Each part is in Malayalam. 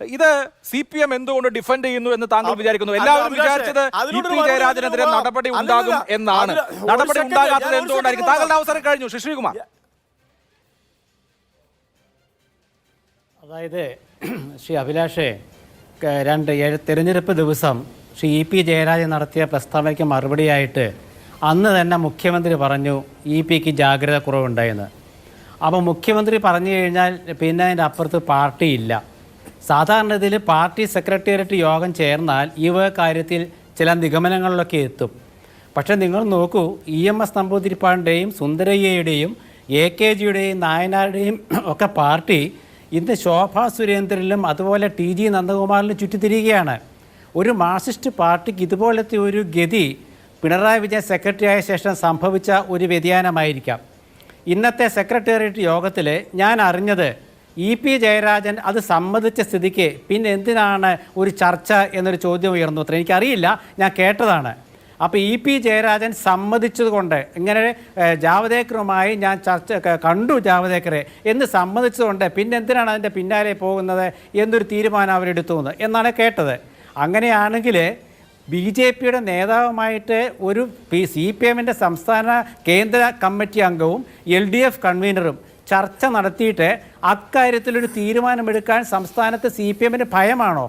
ഇത് സി പി എം എന്തുകൊണ്ട് ഡിഫെൻഡ് ചെയ്യുന്നു എന്ന് താങ്കൾ വിചാരിക്കുന്നു? എല്ലാവരും വിചാരിച്ചത് ഇ പി ജയരാജനെതിരെ നടപടി ഉണ്ടാകും എന്നാണ്. നടപടി ഉണ്ടാകാത്തത് എന്തുകൊണ്ടായിരിക്കും? താങ്കളുടെ അവസരം കഴിഞ്ഞു. ശ്രീ ശ്രീകുമാർ. അതായത് ശ്രീ അഭിലാഷേ രണ്ട് തെരഞ്ഞെടുപ്പ് ദിവസം ശ്രീ ഇ പി ജയരാജൻ നടത്തിയ പ്രസ്താവനയ്ക്ക് മറുപടിയായിട്ട് അന്ന് തന്നെ മുഖ്യമന്ത്രി പറഞ്ഞു ഇ പിക്ക് ജാഗ്രത കുറവുണ്ടായെന്ന്. അപ്പോൾ മുഖ്യമന്ത്രി പറഞ്ഞു കഴിഞ്ഞാൽ പിന്നെ അതിന്റെ അപ്പുറത്ത് പാർട്ടിയില്ല. സാധാരണ ഇതിൽ പാർട്ടി സെക്രട്ടേറിയറ്റ് യോഗം ചേർന്നാൽ ഈ വക കാര്യത്തിൽ ചില നിഗമനങ്ങളിലൊക്കെ എത്തും. പക്ഷേ നിങ്ങൾ നോക്കൂ ഇ എം എസ് നമ്പൂതിരിപ്പാടിന്റെയും സുന്ദരയ്യയുടെയും എ കെ ജിയുടെയും നായനാരുടെയും ഒക്കെ പാർട്ടി ഇന്ന് ശോഭാ സുരേന്ദ്രനിലും അതുപോലെ ടി ജി നന്ദകുമാറിലും ചുറ്റിത്തിരിയുകയാണ്. ഒരു മാർക്സിസ്റ്റ് പാർട്ടിക്ക് ഇതുപോലത്തെ ഒരു ഗതി പിണറായി വിജയൻ സെക്രട്ടറി ആയ ശേഷം സംഭവിച്ച ഒരു വ്യതിയാനമായിരിക്കാം. ഇന്നത്തെ സെക്രട്ടേറിയറ്റ് യോഗത്തിൽ ഞാൻ അറിഞ്ഞത് ഇ പി ജയരാജൻ അത് സമ്മതിച്ച സ്ഥിതിക്ക് പിന്നെ എന്തിനാണ് ഒരു ചർച്ച എന്നൊരു ചോദ്യം ഉയർന്നു അത്ര എനിക്കറിയില്ല ഞാൻ കേട്ടതാണ്. അപ്പോൾ ഇ പി ജയരാജൻ സമ്മതിച്ചതുകൊണ്ട് ഇങ്ങനെ ജാവദേക്കറുമായി ഞാൻ ചർച്ച കണ്ടു ജാവദേക്കറെ. എന്ന് സമ്മതിച്ചതുകൊണ്ട് പിന്നെ എന്തിനാണ് അതിന്റെ പിന്നാലെ പോകുന്നത് എന്നൊരു തീരുമാനം അവരെടുത്തു എന്ന് എന്നാണ് കേട്ടത്. അങ്ങനെയാണെങ്കിൽ ബി ജെ പിയുടെ നേതാവുമായിട്ട് ഒരു സി പി എമ്മിന്റെ സംസ്ഥാന കേന്ദ്ര കമ്മിറ്റി അംഗവും എൽ ഡി എഫ് കൺവീനറും ചർച്ച നടത്തിയിട്ട് അക്കാര്യത്തിലൊരു തീരുമാനമെടുക്കാൻ സംസ്ഥാനത്ത് സി പി എമ്മിന് ഭയമാണോ?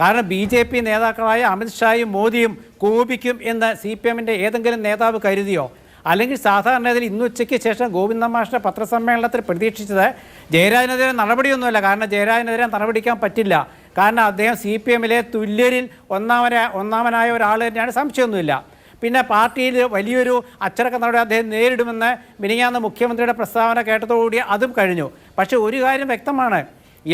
കാരണം ബി ജെ പി നേതാക്കളായ അമിത്ഷായും മോദിയും കോപിക്കും എന്ന് സി പി എമ്മിന്റെ ഏതെങ്കിലും നേതാവ് കരുതിയോ? അല്ലെങ്കിൽ സാധാരണഗതിയിൽ ഇന്ന് ഉച്ചയ്ക്ക് ശേഷം ഗോവിന്ദ മാഷിന്റെ പത്രസമ്മേളനത്തിൽ പ്രതീക്ഷിച്ചത് ജയരാജനെതിരെ നടപടിയൊന്നുമല്ല. കാരണം ജയരാജനെതിരെ നടപടിക്കാൻ പറ്റില്ല. കാരണം അദ്ദേഹം സി പി എമ്മിലെ തുല്യരിൽ ഒന്നാമന ഒന്നാമനായ ഒരാൾ തന്നെയാണ്. സംശയമൊന്നുമില്ല. പിന്നെ പാർട്ടിയിൽ വലിയൊരു അച്ചടക്ക നടപടി അദ്ദേഹം നേരിടുമെന്ന് മിനിങ്ങാന്ന് മുഖ്യമന്ത്രിയുടെ പ്രസ്താവന കേട്ടതോടുകൂടി അതും കഴിഞ്ഞു. പക്ഷേ ഒരു കാര്യം വ്യക്തമാണ്.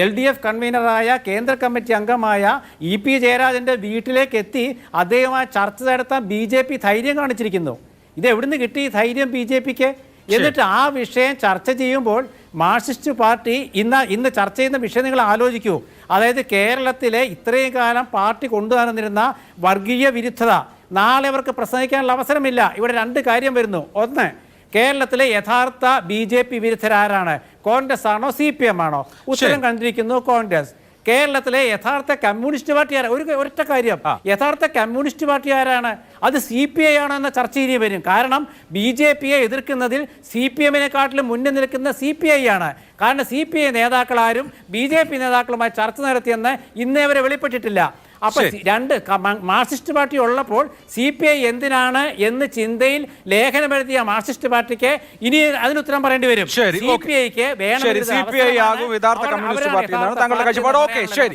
എൽ ഡി എഫ് കൺവീനറായ കേന്ദ്ര കമ്മിറ്റി അംഗമായ ഇ പി ജയരാജന്റെ വീട്ടിലേക്ക് എത്തി അദ്ദേഹവുമായി ചർച്ച നടത്താൻ ബി ജെ പി ധൈര്യം കാണിച്ചിരിക്കുന്നു. ഇത് എവിടുന്ന് കിട്ടി ധൈര്യം ബി ജെ പിക്ക്? എന്നിട്ട് ആ വിഷയം ചർച്ച ചെയ്യുമ്പോൾ മാർക്സിസ്റ്റ് പാർട്ടി ഇന്ന് ഇന്ന് ചർച്ച ചെയ്യുന്ന വിഷയം നിങ്ങൾ ആലോചിക്കൂ. അതായത് കേരളത്തിലെ ഇത്രയും കാലം പാർട്ടി കൊണ്ടുവന്നിരുന്ന വർഗീയ വിരുദ്ധത നാളെ അവർക്ക് പ്രസംഗിക്കാനുള്ള അവസരമില്ല. ഇവിടെ രണ്ട് കാര്യം വരുന്നു. ഒന്ന് കേരളത്തിലെ യഥാർത്ഥ ബി ജെ പി വിരുദ്ധരാരാണ്. കോൺഗ്രസ് ആണോ സി പി എം ആണോ ഉത്തരം കണ്ടിരിക്കുന്നു കോൺഗ്രസ്. കേരളത്തിലെ യഥാർത്ഥ കമ്മ്യൂണിസ്റ്റ് പാർട്ടി ആരാ ഒരു ഒറ്റ കാര്യം. യഥാർത്ഥ കമ്മ്യൂണിസ്റ്റ് പാർട്ടി ആരാണ് അത് സി പി ഐ ആണോ എന്ന ചർച്ച ഇനി വരും. കാരണം ബി ജെ പിയെ എതിർക്കുന്നതിൽ സി പി എമ്മിനെക്കാട്ടിലും മുന്നിൽ നിൽക്കുന്ന സി പി ഐ ആണ്. കാരണം സി പി ഐ നേതാക്കളാരും ബി ജെ പി നേതാക്കളുമായി ചർച്ച നടത്തിയെന്ന് ഇന്നേ വരെ വെളിപ്പെട്ടിട്ടില്ല. അപ്പൊ രണ്ട് മാർക്സിസ്റ്റ് പാർട്ടി ഉള്ളപ്പോൾ സി പി ഐ എന്തിനാണ് എന്ന് ചിന്തയിൽ ലേഖനം എഴുതിയ മാർക്സിസ്റ്റ് പാർട്ടിക്ക് ഇനി അതിന് ഉത്തരം പറയേണ്ടി വരും. സി പി ഐക്ക് വേണം സി പി ഐ ആകും യഥാർത്ഥ കമ്മ്യൂണിസ്റ്റ് പാർട്ടി താങ്കളുടെ കാഴ്ചപ്പാട് ഓക്കെ ശരി.